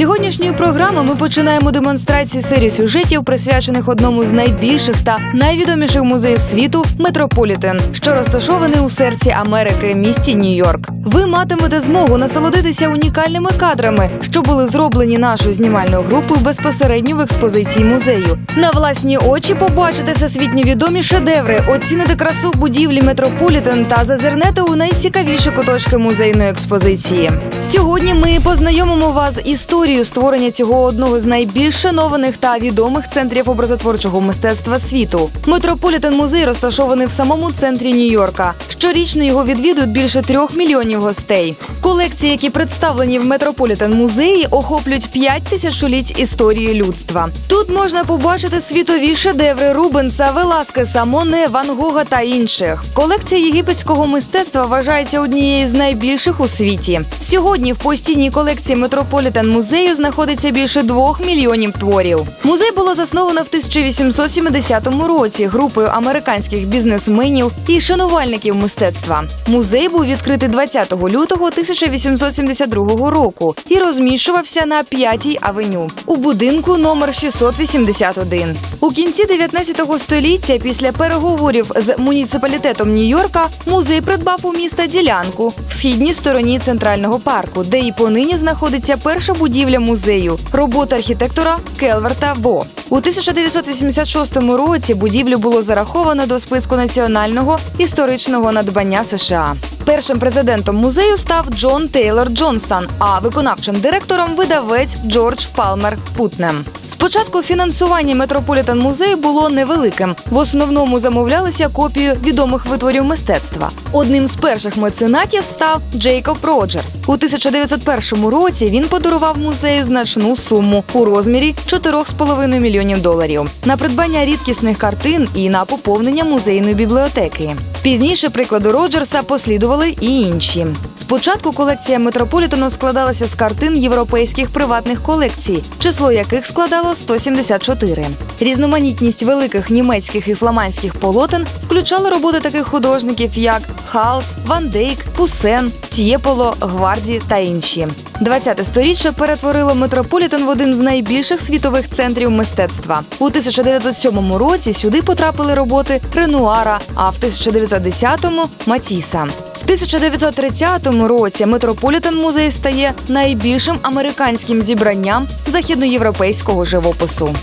Сьогоднішньої програми ми починаємо демонстрацію серії сюжетів, присвячених одному з найбільших та найвідоміших музеїв світу Метрополітен, що розташований у серці Америки, місті Нью-Йорк. Ви матимете змогу насолодитися унікальними кадрами, що були зроблені нашою знімальною групою безпосередньо в експозиції музею. На власні очі побачите всесвітньо відомі шедеври, оціните красу будівлі Метрополітен та зазирнете у найцікавіші куточки музейної експозиції. Сьогодні ми познайомимо вас з історією створення цього одного з найбільш шанованих та відомих центрів образотворчого мистецтва світу. Метрополітен музей розташований в самому центрі Нью-Йорка. Щорічно його відвідують більше трьох мільйонів гостей. Колекції, які представлені в Метрополітен музеї, охоплюють п'ять тисячоліть історії людства. Тут можна побачити світові шедеври Рубенса, Веласкеса, Моне, Ван Гога та інших. Колекція єгипетського мистецтва вважається однією з найбільших у світі. Сьогодні в постійній колекції Метрополітен музею знаходиться більше двох мільйонів творів. Музей було засновано в 1870 році групою американських бізнесменів і шанувальників мистецтва. Музей був відкритий 20 лютого 1872 року і розміщувався на 5-й авеню у будинку номер 681. У кінці 19 століття, після переговорів з муніципалітетом Нью-Йорка, музей придбав у міста ділянку східній стороні центрального парку, де і понині знаходиться перша будівля музею робота архітектора Келверта Бо. У 1986 році будівлю було зараховано до списку національного історичного надбання США. Першим президентом музею став Джон Тейлор Джонстон, а виконавчим директором видавець Джордж Палмер Путнем. Спочатку фінансування Метрополітен музею було невеликим. В основному замовлялися копії відомих витворів мистецтва. Одним з перших меценатів став Джейкоб Роджерс. У 1901 році він подарував музею значну суму у розмірі 4,5 мільйонів доларів на придбання рідкісних картин і на поповнення музейної бібліотеки. Пізніше прикладу Роджерса послідували і інші. Спочатку колекція Метрополітену складалася з картин європейських приватних колекцій, число яких складало 174. Різноманітність великих німецьких і фламандських полотен включали роботи таких художників, як Халс, Ван Дейк, Пусен, Тєполо, Гварді та інші. 20-те сторіччя перетворило Метрополітен в один з найбільших світових центрів мистецтва. У 1907 році сюди потрапили роботи Ренуара, а в 1910-му – Матіса. В 1930 році Метрополітен музей стає найбільшим американським зібранням західноєвропейського живопису.